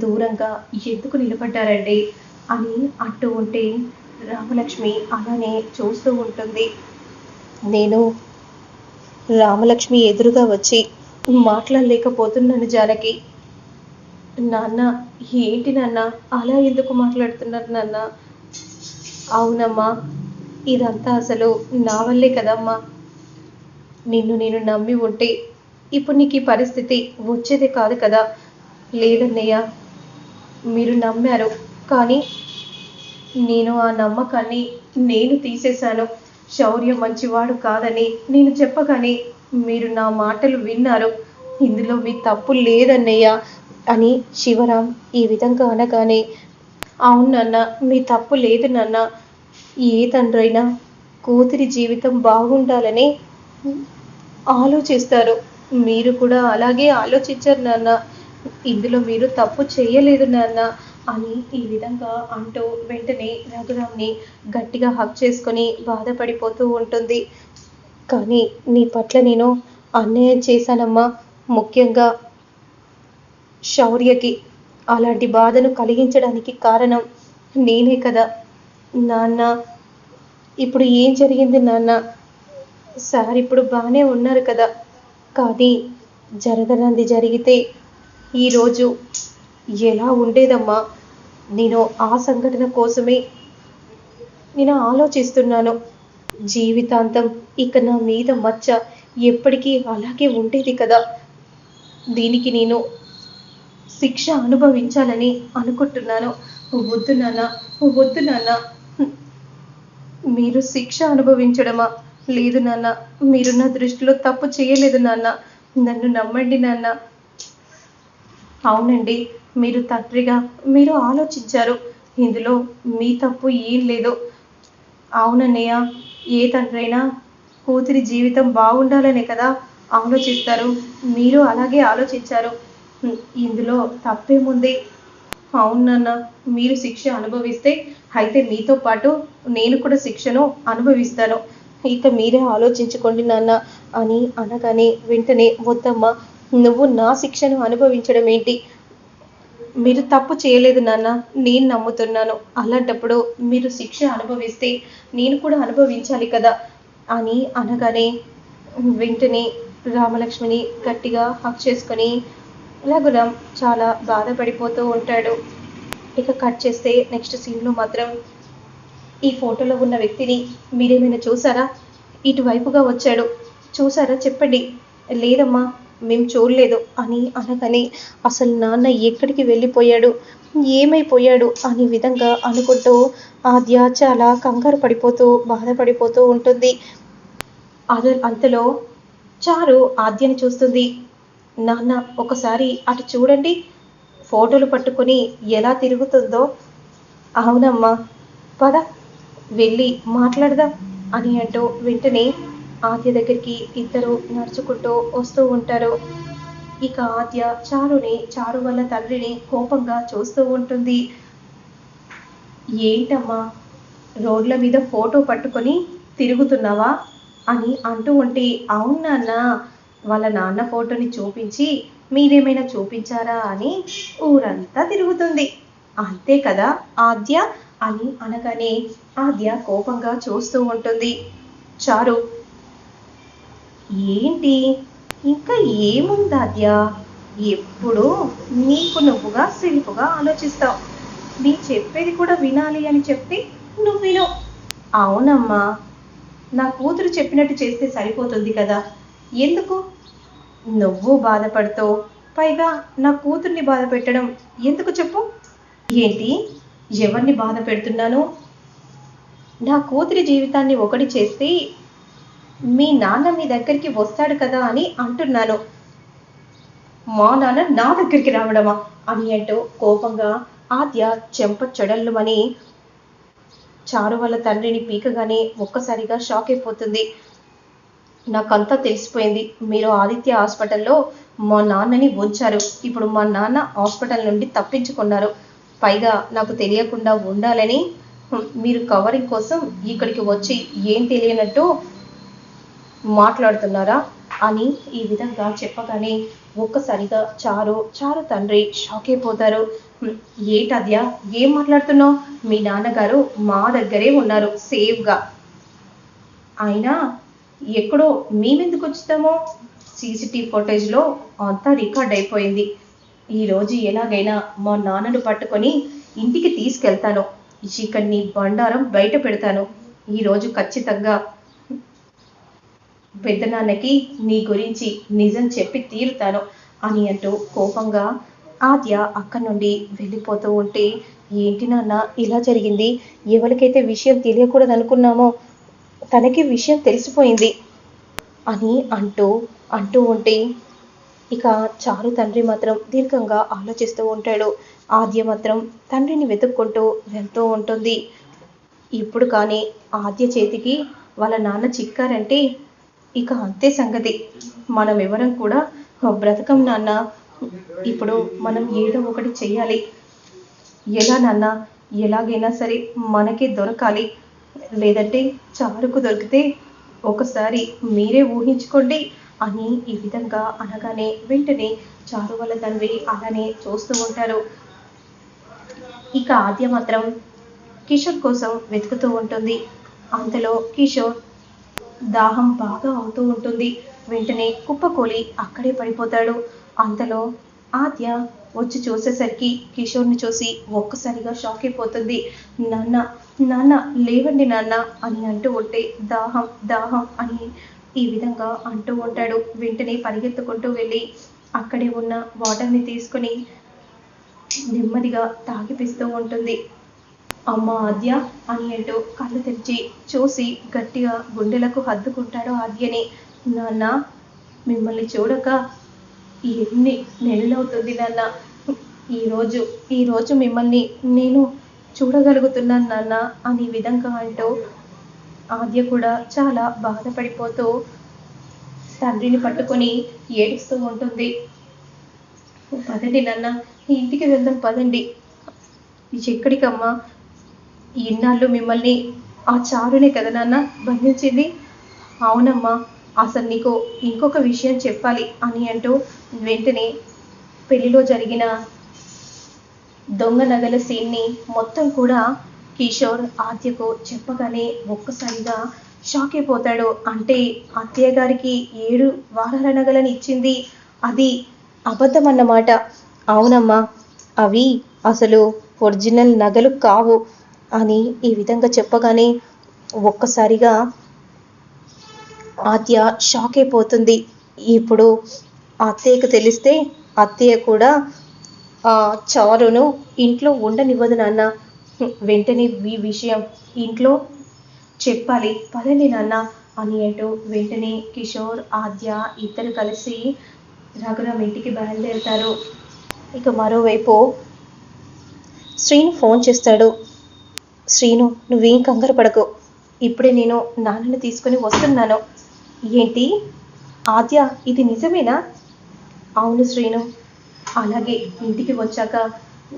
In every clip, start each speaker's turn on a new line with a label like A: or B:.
A: దూరంగా ఎందుకు నిలబడ్డారండి అని అంటూ ఉంటే రామలక్ష్మి అలానే చూస్తూ ఉంటుంది. నేను రామలక్ష్మి ఎదురుగా వచ్చి మాట్లాడలేకపోతున్నాను జానకి. నాన్న ఏంటి నాన్న? అలా ఎందుకు మాట్లాడుతున్నారు నాన్న? అవునమ్మా ఇదంతా అసలు నా వల్లే కదమ్మా. నిన్ను నేను నమ్మి ఉంటే ఇప్పుడు నీకు ఈ పరిస్థితి వచ్చేదే కాదు కదా. లేదన్నయ్య మీరు నమ్మారు కానీ నేను ఆ నమ్మకాన్ని నేను తీసేశాను. శౌర్య మంచివాడు కాదని నేను చెప్పగానే మీరు నా మాటలు విన్నారు. ఇందులో మీ తప్పు లేదన్నయ్య అని శివరాం ఈ విధంగా అనగానే అవును నాన్న మీ తప్పు లేదు నాన్న. ఏ తండ్రైనా కూతురి జీవితం బాగుండాలని ఆలోచిస్తారు. మీరు కూడా అలాగే ఆలోచించారు నాన్న. ఇందులో మీరు తప్పు చేయలేదు నాన్న అని ఈ విధంగా అంటూ వెంటనే రఘురామ్ని గట్టిగా హక్ చేసుకొని బాధపడిపోతూ ఉంటుంది. కానీ నీ పట్ల నేను అన్యాయం చేశానమ్మా. ముఖ్యంగా శౌర్యకి అలాంటి బాధను కలిగించడానికి కారణం నేనే కదా. నాన్న ఇప్పుడు ఏం జరిగింది నాన్న? సార్ ఇప్పుడు బాగానే ఉన్నారు కదా. కానీ జరగనంది జరిగితే ఈరోజు ఎలా ఉండేదమ్మా? నేను ఆ సంఘటన కోసమే నేను ఆలోచిస్తున్నాను. జీవితాంతం ఇక నా మీద మచ్చ ఎప్పటికీ అలాగే ఉండేది కదా. దీనికి నేను శిక్ష అనుభవించాలని అనుకుంటున్నాను. వద్దు నాన్న వద్దు నాన్న. మీరు శిక్ష అనుభవించడమా? లేదు నాన్న మీరు నా దృష్టిలో తప్పు చేయలేదు నాన్న. నన్ను నమ్మండి నాన్న. అవునండి మీరు తండ్రిగా మీరు ఆలోచించారు. ఇందులో మీ తప్పు ఏం లేదు. అవునన్నయ్య ఏ తండ్రైనా కూతురి జీవితం బాగుండాలనే కదా ఆలోచిస్తారు. మీరు అలాగే ఆలోచించారు. ఇందులో తప్పేముంది? అవును మీరు శిక్ష అనుభవిస్తే అయితే మీతో పాటు నేను కూడా శిక్షను అనుభవిస్తాను. ఇక మీరే ఆలోచించుకోండి నాన్న అని అనగానే వెంటనే వద్దమ్మా నువ్వు నా శిక్షను అనుభవించడం ఏంటి? మీరు తప్పు చేయలేదు నాన్న. నేను నమ్ముతున్నాను. అలాంటప్పుడు మీరు శిక్ష అనుభవిస్తే నేను కూడా అనుభవించాలి కదా? అని అనగానే వెంటనే రామలక్ష్మిని గట్టిగా హక్ చేసుకొని రఘురాం చాలా బాధపడిపోతూ ఉంటాడు. ఇక కట్ చేస్తే నెక్స్ట్ సీన్లో మాత్రం ఈ ఫోటోలో ఉన్న వ్యక్తిని మీరేమైనా చూసారా? ఇటువైపుగా వచ్చాడు. చూసారా? చెప్పండి. లేదమ్మా. మేము చూడలేదు అని అనగానే అసలు నాన్న ఎక్కడికి వెళ్ళిపోయాడు? ఏమైపోయాడు? అనే విధంగా అనుకుంటూ ఆద్య చాలా కంగారు పడిపోతూ బాధపడిపోతూ ఉంటుంది. అద అంతలో చారు ఆద్యని చూస్తుంది. నాన్న ఒకసారి అటు చూడండి. ఫోటోలు పట్టుకొని ఎలా తిరుగుతుందో. అవునమ్మా. పద వెళ్ళి మాట్లాడదాం అని అంటూ వెంటనే ఆద్య దగ్గరికి ఇద్దరు నడుచుకుంటూ వస్తూ ఉంటారు. ఇక ఆద్య చారుని చారు వల్ల తండ్రిని కోపంగా చూస్తూ ఉంటుంది. ఏంటమ్మా రోడ్ల మీద ఫోటో పట్టుకొని తిరుగుతున్నావా? అని అంటూ ఉంటే అవును నాన్న వాళ్ళ నాన్న ఫోటోని చూపించి మీరేమైనా చూపించారా? అని ఊరంతా తిరుగుతుంది. అంతే కదా ఆద్య? అని అనగానే ఆద్య కోపంగా చూస్తూ ఉంటుంది. చారు ఏంటి? ఇంకా ఏముంది ఆద్య? ఎప్పుడు నీకు నువ్వుగా సెల్ఫ్గా ఆలోచిస్తావు. నీ చెప్పేది కూడా వినాలి అని చెప్తే నువ్వు వినవు అవునమ్మా. నా కూతురు చెప్పినట్టు చేస్తే సరిపోతుంది కదా. ఎందుకు? నువ్వు బాధపడతావు. పైగా నా కూతుర్ని బాధ పెట్టడం ఎందుకు చెప్పు? ఏంటి? ఎవరిని బాధ పెడుతున్నాను? నా కూతురి జీవితాన్ని ఒకటి చేస్తే మీ నాన్న మీ దగ్గరికి వస్తాడు కదా అని అంటున్నాను. మా నాన్న నా దగ్గరికి రావడమా? అని అంటూ కోపంగా ఆద్య చెంప చెడల్లుమని చారు వాళ్ళ తండ్రిని పీకగానే ఒక్కసారిగా షాక్ అయిపోతుంది. నాకంతా తెలిసిపోయింది. మీరు ఆదిత్య హాస్పిటల్లో మా నాన్నని ఉంచారు. ఇప్పుడు మా నాన్న హాస్పిటల్ నుండి తప్పించుకున్నారు. పైగా నాకు తెలియకుండా ఉండాలని మీరు కవరింగ్ కోసం ఇక్కడికి వచ్చి ఏం తెలియనట్టు మాట్లాడుతున్నారా అని ఈ విధంగా చెప్పగానే ఒక్కసారిగా చారు చారు తండ్రి షాక్ అయిపోతారు. ఏటద్యా ఏం మాట్లాడుతున్నావు? మీ నాన్నగారు మా దగ్గరే ఉన్నారు సేఫ్గా అయినా ఎక్కడో మేమెందుకు వచ్చుతామో సీసీటీవీ ఫుటేజ్లో అంతా రికార్డ్ అయిపోయింది. ఈరోజు ఎలాగైనా మా నాన్నను పట్టుకొని ఇంటికి తీసుకెళ్తాను. ఇక నీ బండారం బయట పెడతాను. ఈరోజు ఖచ్చితంగా పెద్దనాన్నకి నీ గురించి నిజం చెప్పి తీరుతాను అని అంటూ కోపంగా ఆద్య అక్కడి నుండి వెళ్ళిపోతూ ఉంటే ఏంటి నాన్న ఇలా జరిగింది? ఎవరికైతే విషయం తెలియకూడదు అనుకున్నామో తనకి విషయం తెలిసిపోయింది అని అంటూ అంటూ ఉంటే ఇక చారు తండ్రి మాత్రం దీర్ఘంగా ఆలోచిస్తూ ఉంటాడు. ఆద్య మాత్రం తండ్రిని వెతుక్కుంటూ వెళ్తూ ఉంటుంది. ఇప్పుడు కానీ ఆద్య చేతికి వాళ్ళ నాన్న చిక్కారంటే ఇక అంతే సంగతి. మనం ఎవరం కూడా బ్రతకం నాన్న. ఇప్పుడు మనం ఏదో ఒకటి చెయ్యాలి. ఎలా నాన్న? ఎలాగైనా సరే మనకే దొరకాలి. లేదంటే చారుకు దొరికితే ఒకసారి మీరే ఊహించుకోండి అని ఈ విధంగా అనగానే వెంటనే చారు వాళ్ళ తండ్రి అలానే చూస్తూ ఉంటారు. ఇక ఆద్య మాత్రం కిషోర్ కోసం వెతుకుతూ ఉంటుంది. అంతలో కిషోర్ దాహం బాగా అవుతూ ఉంటుంది. వెంటనే కుప్పకూలి అక్కడే పడిపోతాడు. అంతలో ఆద్య వచ్చి చూసేసరికి కిషోర్ని చూసి ఒక్కసారిగా షాక్ అయిపోతుంది. నాన్న నాన్న లేవండి నాన్న అని అంటూ ఉంటే దాహం దాహం అని ఈ విధంగా అంటూ ఉంటాడు. వెంటనే పరిగెత్తుకుంటూ వెళ్ళి అక్కడే ఉన్న వాటర్ని తీసుకొని నెమ్మదిగా తాగిపిస్తూ ఉంటుంది. అమ్మ ఆద్య అని అంటూ కళ్ళు తెరిచి చూసి గట్టిగా గుండెలకు హద్దుకుంటాడు ఆద్యని. నాన్న మిమ్మల్ని చూడక ఎన్ని నెలలవుతుంది నాన్న? ఈరోజు ఈరోజు మిమ్మల్ని నేను చూడగలుగుతున్నాను నాన్న అనే విధంగా అంటూ ఆద్య కూడా చాలా బాధపడిపోతూ తండ్రిని పట్టుకొని ఏడుస్తూ ఉంటుంది. పదండి నాన్న ఇంటికి వెళ్దాం పదండి. ఎక్కడికమ్మా? ఇన్నాళ్ళు మిమ్మల్ని ఆ చారునే కదా నాన్న బంధించింది? అవునమ్మా అసలు నీకు ఇంకొక విషయం చెప్పాలి అని అంటూ వెంటనే పెళ్ళిలో జరిగిన దొంగ నగల సీన్ని మొత్తం కూడా కిషోర్ ఆద్యకు చెప్పగానే ఒక్కసారిగా షాక్ అయిపోతాడు. అంటే అత్తయ్య గారికి ఏడు వారాల నగలని ఇచ్చింది అది అబద్ధం అన్నమాట. అవునమ్మా అవి అసలు ఒరిజినల్ నగలు కావు. అని ఈ విధంగా చెప్పగానే ఒక్కసారిగా ఆద్య షాక్ అయిపోతుంది. ఇప్పుడు అత్తయ్యకు తెలిస్తే అత్తయ్య కూడా ఆ చారును ఇంట్లో ఉండనివ్వదు నాన్న. వెంటనే ఈ విషయం ఇంట్లో చెప్పాలి. పదండి నాన్న అని అంటూ వెంటనే కిషోర్ ఆద్య ఇద్దరు కలిసి రఘురామ్ ఇంటికి బయలుదేరుతారు. ఇక మరోవైపు శ్రీను ఫోన్ చేస్తాడు. శ్రీను నువ్వేం కంగారు పడకు ఇప్పుడే నేను నాన్నని తీసుకొని వస్తున్నాను. ఏంటి? ఆద్య ఇది నిజమేనా? అవును శ్రీను. అలాగే ఇంటికి వచ్చాక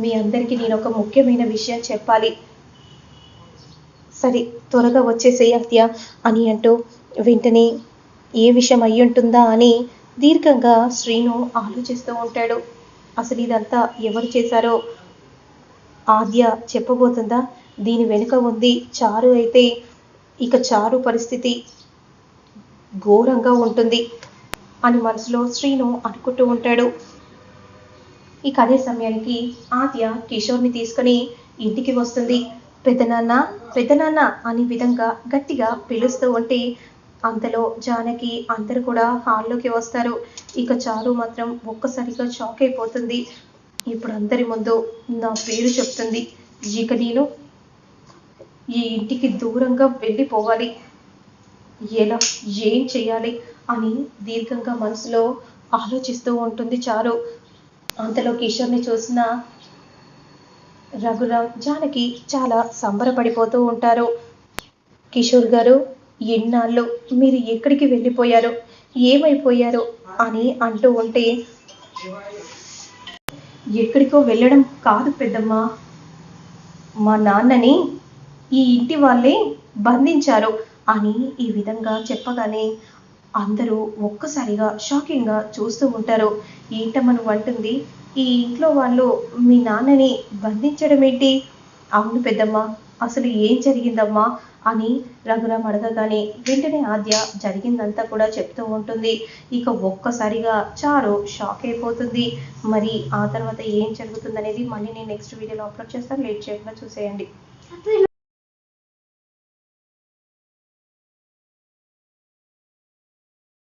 A: మీ అందరికీ నేను ఒక ముఖ్యమైన విషయం చెప్పాలి. సరే త్వరగా వచ్చేసేయి ఆద్య అని అంటూ వెంటనే ఏ విషయం అయి ఉంటుందా అని దీర్ఘంగా శ్రీను ఆలోచిస్తూ ఉంటాడు. అసలు ఇదంతా ఎవరు చేశారో ఆద్య చెప్పబోతుందా? దీని వెనుక ఉంది చారు అయితే ఇక చారు పరిస్థితి ఘోరంగా ఉంటుంది అని మనసులో శ్రీను అనుకుంటూ ఉంటాడు. ఇక అదే సమయానికి ఆద్య కిషోర్ని తీసుకొని ఇంటికి వస్తుంది. పెదనాన్న పెద్దనాన్న అనే విధంగా గట్టిగా పిలుస్తూ ఉంటే అంతలో జానకి అందరు కూడా హాల్లోకి వస్తారు. ఇక చారు మాత్రం ఒక్కసారిగా షాక్ అయిపోతుంది. ఇప్పుడు అందరి ముందు నా పేరు చెప్తుంది ఇక నేను. ఈ ఇంటికి దూరంగా వెళ్ళిపోవాలి. ఎలా ఏం చేయాలి అని దీర్ఘంగా మనసులో ఆలోచిస్తూ ఉంటుంది చారు. అంతలో కిషోర్ని చూసిన రఘురామ్ జానకి చాలా సంబరపడిపోతూ ఉంటారు. కిషోర్ గారు ఎన్నాళ్ళు మీరు ఎక్కడికి వెళ్ళిపోయారు? ఏమైపోయారు? అని అంటూ ఉంటే ఎక్కడికో వెళ్ళడం కాదు పెద్దమ్మ. మా నాన్నని ఈ ఇంటి వాళ్ళే బంధించారు అని ఈ విధంగా చెప్పగానే అందరూ ఒక్కసారిగా షాకింగ్గా చూస్తూ ఉంటారు. ఏంటమ్మ నువ్వు అంటుంది ఈ ఇంట్లో వాళ్ళు మీ నాన్నని బంధించడం ఏంటి? అవును పెద్దమ్మ అసలు ఏం జరిగిందమ్మా? అని రఘురామ్ అడగగానే వెంటనే ఆద్య జరిగిందంతా కూడా చెప్తూ ఉంటుంది. ఇక ఒక్కసారిగా చారు షాక్ అయిపోతుంది. మరి ఆ తర్వాత ఏం జరుగుతుందనేది మళ్ళీ నేను నెక్స్ట్ వీడియోలో అప్లోడ్ చేస్తాను లేట్ చేయకుండా చూసేయండి.